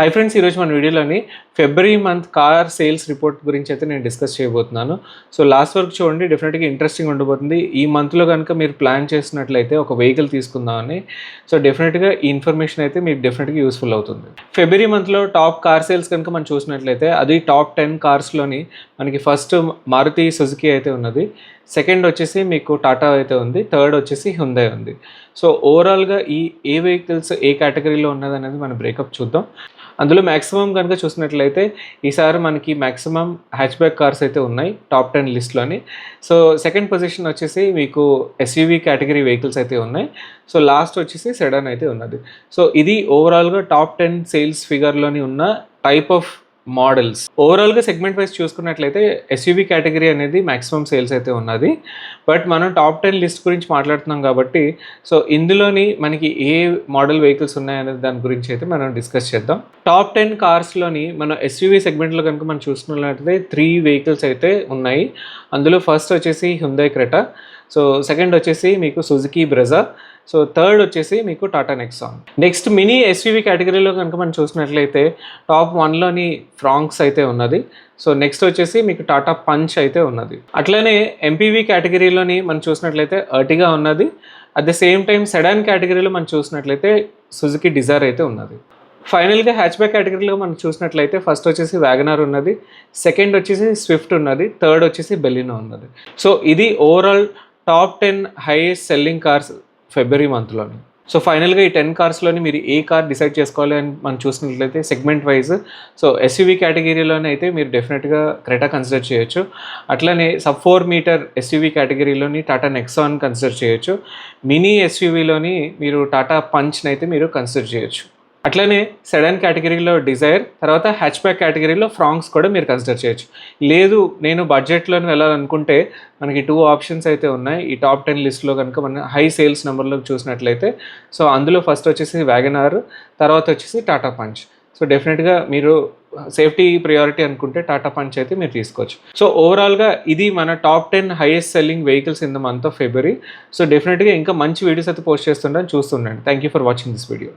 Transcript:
Hi friends ఈరోజు మన వీడియోలోని February month car sales report గురించి అయితే నేను డిస్కస్ చేయబోతున్నాను. సో లాస్ట్ వరకు చూడండి డెఫినెట్గా ఇంట్రెస్టింగ్ ఉండబోతుంది. ఈ మంత్లో కనుక మీరు ప్లాన్ చేసినట్లయితే ఒక వెహికల్ తీసుకుందామని సో డెఫినెట్గా ఈ ఇన్ఫర్మేషన్ అయితే మీకు డెఫినెట్గా యూస్ఫుల్ అవుతుంది. ఫిబ్రవరి మంత్లో టాప్ కార్ సేల్స్ కనుక మనం చూసినట్లయితే అది టాప్ టెన్ కార్స్లోని మనకి ఫస్ట్ మారుతి సుజుకి అయితే ఉన్నది. సెకండ్ వచ్చేసి మీకు టాటా అయితే ఉంది. థర్డ్ వచ్చేసి హుందే ఉంది. సో ఓవరాల్గా ఈ ఏ వెహికల్స్ ఏ కేటగిరీలో ఉన్నది అనేది మనం బ్రేకప్ చూద్దాం. అందులో మ్యాక్సిమం కనుక చూసినట్లయితే అయితే ఈసారి మనకి మ్యాక్సిమం హ్యాచ్బ్యాక్ కార్స్ అయితే ఉన్నాయి టాప్ టెన్ లిస్ట్లోని సో సెకండ్ పొజిషన్ వచ్చేసి మీకు ఎస్యూవీ కేటగిరీ వెహికల్స్ అయితే ఉన్నాయి. సో లాస్ట్ వచ్చేసి సెడాన్ అయితే ఉన్నది. సో ఇది ఓవరాల్గా టాప్ టెన్ సేల్స్ ఫిగర్లోని ఉన్న టైప్ ఆఫ్ మోడల్స్. ఓవరాల్గా సెగ్మెంట్ వైజ్ చూసుకున్నట్లయితే ఎస్యూవీ కేటగిరీ అనేది మాక్సిమం సేల్స్ అయితే ఉన్నది. బట్ మనం టాప్ టెన్ లిస్ట్ గురించి మాట్లాడుతున్నాం కాబట్టి సో ఇందులోని మనకి ఏ మోడల్ వెహికల్స్ ఉన్నాయనేది దాని గురించి అయితే మనం డిస్కస్ చేద్దాం. టాప్ టెన్ కార్స్లోని మనం ఎస్యూవీ సెగ్మెంట్లో కనుక మనం చూసుకున్నట్లయితే త్రీ వెహికల్స్ అయితే ఉన్నాయి. అందులో ఫస్ట్ వచ్చేసి హుందై క్రెటా సో సెకండ్ వచ్చేసి మీకు సుజుకి బ్రెజా సో థర్డ్ వచ్చేసి మీకు Tata Nexon next mini SUV కేటగిరీలో కనుక మనం చూసినట్లయితే టాప్ వన్లోని ఫ్రాంక్స్ అయితే ఉన్నది. సో నెక్స్ట్ వచ్చేసి మీకు టాటా పంచ్ అయితే ఉన్నది. అట్లనే ఎంపీవీ కేటగిరీలోని మనం చూసినట్లయితే అర్టిగా ఉన్నది. At the same time sedan కేటగిరీలో మనం చూసినట్లయితే సుజుకి డిజైర్ అయితే ఉన్నది. ఫైనల్గా హ్యాచ్బ్యాక్ కేటగిరీలో మనం చూసినట్లయితే ఫస్ట్ వచ్చేసి వ్యాగనార్ ఉన్నది. సెకండ్ వచ్చేసి స్విఫ్ట్ ఉన్నది. థర్డ్ వచ్చేసి బెలినో ఉన్నది. సో ఇది overall top ten highest selling cars February మంత్లోని. So ఫైనల్గా ఈ టెన్ కార్స్లోని మీరు ఏ కార్ డిసైడ్ చేసుకోవాలి అని మనం చూసినట్లయితే సెగ్మెంట్ వైజ్. సో ఎస్యూవీ కేటగిరీలోనే అయితే మీరు డెఫినెట్గా క్రెటా కన్సిడర్ చేయొచ్చు. అట్లనే సబ్ ఫోర్ మీటర్ ఎస్యూవీ కేటగిరీలోని టాటా నెక్సాన్ కన్సిడర్ చేయొచ్చు. మినీ ఎస్యూవీలోని మీరు టాటా పంచ్ని అయితే మీరు కన్సిడర్ చేయొచ్చు. అట్లనే సెడాన్ కేటగిరీలో డిజైర్ తర్వాత హ్యాచ్బ్యాక్ కేటగిరీలో ఫ్రాంక్స్ కూడా మీరు కన్సిడర్ చేయొచ్చు. లేదు నేను బడ్జెట్లోనే వెళ్ళాలనుకుంటే మనకి టూ ఆప్షన్స్ అయితే ఉన్నాయి. ఈ టాప్ టెన్ లిస్ట్లో కనుక మనం హై సేల్స్ నెంబర్లో చూసినట్లయితే సో అందులో ఫస్ట్ వచ్చేసి వ్యాగనార్ తర్వాత వచ్చేసి టాటా పంచ్ సో డెఫినెట్గా మీరు సేఫ్టీ ప్రియారిటీ అనుకుంటే టాటా పంచ్ అయితే మీరు తీసుకోవచ్చు. సో ఓవరాల్గా ఇది మన top ten highest selling vehicles in the month of February so డెఫినెట్గా ఇంకా మంచి వీడియోస్ అయితే పోస్ట్ చేస్తుండని చూస్తుండండి. Thank you for watching this video